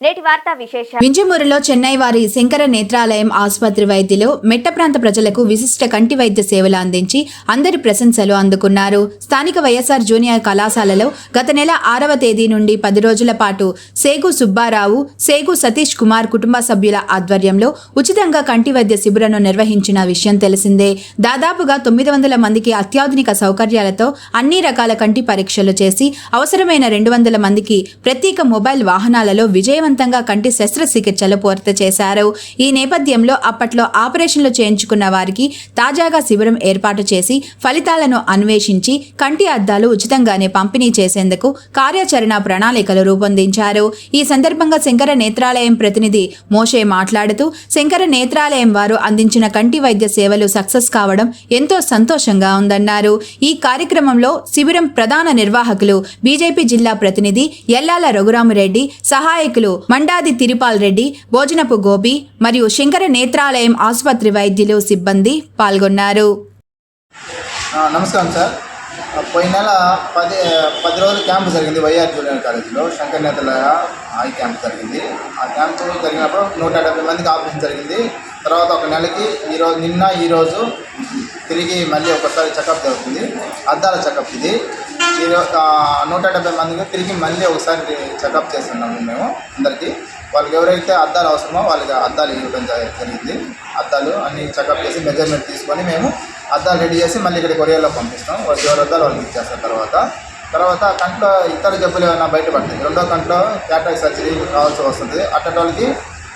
నేటి వార్తా వింజమూరులో చెన్నై వారి శంకర నేత్రాలయం ఆసుపత్రి వైద్యులు మెట్ట ప్రాంత ప్రజలకు విశిష్ట కంటి వైద్య సేవలు అందించి అందరి ప్రశంసలు అందుకున్నారు. స్థానిక వైఎస్ఆర్ జూనియర్ కళాశాలలో గత నెల ఆరవ తేదీ నుండి పది రోజుల పాటు సేగు సుబ్బారావు సేగు సతీష్ కుమార్ కుటుంబ సభ్యుల ఆధ్వర్యంలో ఉచితంగా కంటి వైద్య శిబిరను నిర్వహించిన విషయం తెలిసిందే. దాదాపుగా తొమ్మిది వందల మందికి అత్యాధునిక సౌకర్యాలతో అన్ని రకాల కంటి పరీక్షలు చేసి అవసరమైన రెండు వందల మందికి ప్రత్యేక మొబైల్ వాహనాలలో విజయవంతంగా కంటి శస్త్రచికిత్సలు పూర్తి చేశారు. ఈ నేపథ్యంలో అప్పట్లో ఆపరేషన్లు చేయించుకున్న వారికి తాజాగా శిబిరం ఏర్పాటు చేసి ఫలితాలను అన్వేషించి కంటి అద్దాలు ఉచితంగానే పంపిణీ చేసేందుకు కార్యాచరణ ప్రణాళికలు రూపొందించారు. ఈ సందర్భంగా శంకర నేత్రాలయం ప్రతినిధి మోషే మాట్లాడుతూ శంకర నేత్రాలయం వారు అందించిన కంటి వైద్య సేవలు సక్సెస్ కావడం ఎంతో సంతోషంగా ఉందన్నారు. ఈ కార్యక్రమంలో శిబిరం ప్రధాన నిర్వాహకులు బీజేపీ జిల్లా ప్రతినిధి ఎల్లాల రఘురామరెడ్డి సహాయకులు మండాది తిరుపాల్ రెడ్డి భోజనపు గోపి మరియు శంకర నేత్రాలయం ఆసుపత్రి వైద్యులు సిబ్బంది పాల్గొన్నారు. నమస్కారం సార్. పోయిన నెల పది పది రోజులు క్యాంపు జరిగింది వైఆర్ జూనియర్ కాలేజీలో. శంకర్ నేతల ఐ క్యాంప్ జరిగింది. ఆ క్యాంపు జరిగినప్పుడు నూట డెబ్బై మందికి ఆపరేషన్ జరిగింది. తర్వాత ఒక నెలకి ఈరోజు నిన్న ఈరోజు తిరిగి మళ్ళీ ఒకసారి చెకప్ జరుగుతుంది. అద్దాల చెకప్ ఇది. ఈరోజు నూట డెబ్బై మందికి తిరిగి మళ్ళీ ఒకసారి చెకప్ చేస్తున్నాము మేము అందరికీ. వాళ్ళకి ఎవరైతే అద్దాలు అవసరమో వాళ్ళకి అద్దాలు ఇవ్వడం జరిగింది. అద్దాలు అన్ని చెకప్ చేసి మెజర్మెంట్ తీసుకొని మేము అద్దాలు రెడీ చేసి మళ్ళీ ఇక్కడ కొరియాలో పంపిస్తాం. వాళ్ళు ఎవరి అద్దాలు వాళ్ళకి ఇచ్చేస్తారు తర్వాత. తర్వాత కంట్లో ఇతర జబ్బులు ఏమైనా బయటపడుతుంది రెండో కంట్లో క్యాటరాక్ సర్జరీ కావాల్సి వస్తుంది. అట్టటి వాళ్ళకి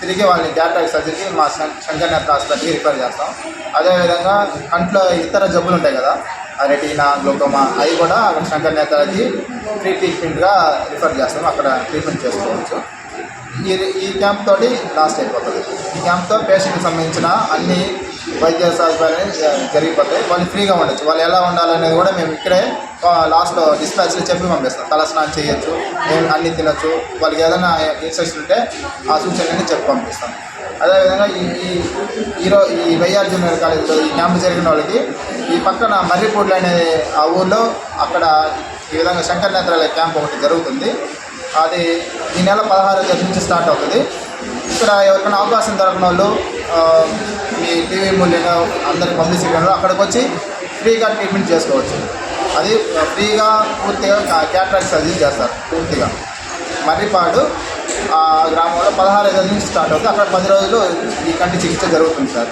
తిరిగి వాళ్ళని క్యాటరాక్ సర్జరీకి మా శం- శంకర్ నేత్ర హాస్పిటల్కి రిఫర్ చేస్తాం. అదేవిధంగా కంట్లో ఇతర జబ్బులు ఉంటాయి కదా రెటీనా గ్లోకోమా అవి కూడా అక్కడ శంకర్ నేత్రకి ఫ్రీ ట్రీట్మెంట్గా రిఫర్ చేస్తాం. అక్కడ ట్రీట్మెంట్ చేసుకోవచ్చు. ఈ ఈ క్యాంప్ తోటి లాస్ట్ అయిపోతుంది. ఈ క్యాంప్తో పేషెంట్కి సంబంధించిన అన్ని వైద్య సదుపాయాలు జరిగిపోతాయి. వాళ్ళు ఫ్రీగా ఉండొచ్చు. వాళ్ళు ఎలా ఉండాలనేది కూడా మేము ఇక్కడే లాస్ట్లో డిస్పాచ్లో చెప్పి పంపిస్తాం. తలస్నానం చేయొచ్చు ఏం అన్ని తినొచ్చు. వాళ్ళకి ఏదైనా ఇన్స్ట్రక్షన్ ఉంటే ఆ సూచనలన్నీ చెప్పి పంపిస్తాం. అదేవిధంగా ఈ ఈ ఈరో ఈ వైఆర్ జూనియర్ కాలేజీలో ఈ క్యాంప్ జరిగిన వాళ్ళకి ఈ పక్కన మర్రిపూడ్లు అనే ఆ ఊర్లో అక్కడ ఈ విధంగా శంకర్ నేత్రాలయ క్యాంప్ ఒకటి జరుగుతుంది. అది ఈ నెల పదహారో తేదీ నుంచి స్టార్ట్ అవుతుంది. ఇక్కడ ఎవరికైనా అవకాశం దొరకని వాళ్ళు టీవీ మూల్యంగా అందరికి పబ్లిసిటీ అక్కడికి వచ్చి ఫ్రీగా ట్రీట్మెంట్ చేసుకోవచ్చు. అది ఫ్రీగా పూర్తిగా క్యాట్రాక్ట్ సర్జరీ చేస్తారు పూర్తిగా. మర్రిపాడు ఆ గ్రామంలో పదహారు ఐదు నుంచి స్టార్ట్ అవుతుంది. అక్కడ పది రోజులు ఈ కంటి చికిత్స జరుగుతుంది సార్.